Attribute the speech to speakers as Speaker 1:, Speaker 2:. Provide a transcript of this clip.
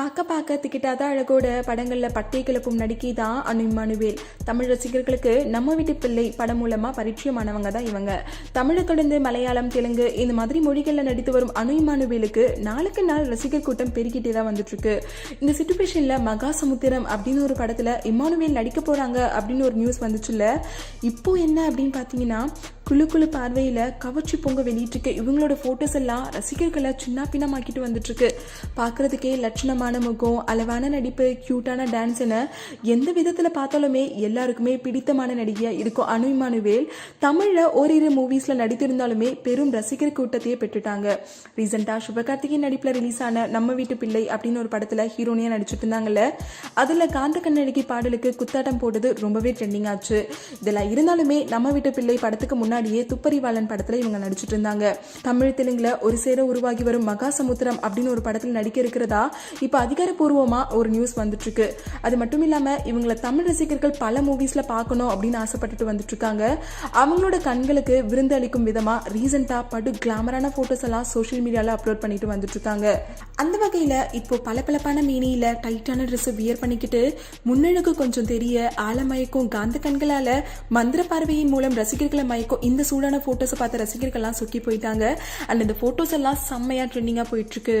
Speaker 1: பார்க்க பார்க்க திக்கிட்டாத அழகோட படங்களில் பட்டை கிளப்பும் நடிக்கை தான் அனு இம்மானுவேல். தமிழ் ரசிகர்களுக்கு நம்ம வீட்டு பிள்ளை படம் மூலமாக பரிச்சயமானவங்க தான் இவங்க. தமிழை தொடர்ந்து மலையாளம் தெலுங்கு இந்த மாதிரி மொழிகளில் நடித்து வரும் அனு இம்மானுவேலுக்கு நாளுக்கு நாள் ரசிகர் கூட்டம் பெருகிட்டே தான் வந்துட்டுருக்கு. இந்த சுச்சுவேஷனில் மகாசமுத்திரம் அப்படின்னு ஒரு படத்தில் இம்மானுவேல் நடிக்க போகிறாங்க அப்படின்னு ஒரு நியூஸ் வந்துச்சுல்ல. இப்போ என்ன அப்படின்னு பார்த்தீங்கன்னா குழு குழு பார்வையில் கவர்ச்சி பொங்க வெளியிட்டிருக்கு. இவங்களோட ஃபோட்டோஸ் எல்லாம் ரசிகர்களை சின்ன பின்னமாக்கிட்டு வந்துட்டுருக்கு. பார்க்குறதுக்கே லட்சணமான முகம் அளவான நடிப்பு க்யூட்டான டான்ஸ்னு எந்த விதத்தில் பார்த்தாலுமே எல்லாருக்குமே பிடித்தமான நடிகையாக இருக்கும் அனு இமானுவேல். தமிழில் ஓரிரு மூவிஸில் நடித்திருந்தாலுமே பெரும் ரசிகர் கூட்டத்தையே பெற்றுட்டாங்க. ரீசெண்டாக சிவகார்த்திகேயன் நடிப்பில் ரிலீஸ் ஆன நம்ம வீட்டு பிள்ளை அப்படின்னு ஒரு படத்தில் ஹீரோனியாக நடிச்சிட்டு இருந்தாங்கல்ல. அதில் காந்த கண்ணடிக்கு பாடலுக்கு குத்தாட்டம் போட்டது ரொம்பவே ட்ரெண்டிங் ஆச்சு. இதெல்லாம் இருந்தாலுமே நம்ம வீட்டு பிள்ளை படத்துக்கு முன்னாடியே துப்பறிவாளன் படத்தில் இவங்க நடிச்சிட்டு இருந்தாங்க. தமிழ் தெலுங்குல ஒரு சேர உருவாகி வரும் மகாசமுத்திரம் அப்படின்னு ஒரு படத்தில் நடிக்க இருக்கிறதா இப்போ அதிகாரப்பூர்வமாக ஒரு நியூஸ் வந்துட்டுருக்கு. அது மட்டும் இல்லாமல் இவங்கள தமிழ் ரசிகர்கள் பல மூவிஸில் பார்க்கணும் அப்படின்னு ஆசைப்பட்டுட்டு வந்துட்டுருக்காங்க. அவங்களோட கண்களுக்கு விருந்து அளிக்கும் விதமாக ரீசெண்டா படு கிளாமரான ஃபோட்டோஸ் எல்லாம் சோஷியல் மீடியாவில் அப்லோட் பண்ணிட்டு வந்துட்டுருக்காங்க. அந்த வகையில் இப்போ பளபளப்பான மீனியில் டைட்டான ட்ரெஸ்ஸை வியர் பண்ணிக்கிட்டு முன்னணுக்கு கொஞ்சம் தெரிய ஆழமயக்கும் காந்த கண்களால் மந்திர பார்வையின் மூலம் ரசிகர்களை மயக்கும் இந்த சூடான ஃபோட்டோஸை பார்த்த ரசிகர்கள்லாம் சொக்கி போயிட்டாங்க. அண்ட் இந்த ஃபோட்டோஸ் எல்லாம் செம்மையாக ட்ரெண்டிங்காக போயிட்டுருக்கு.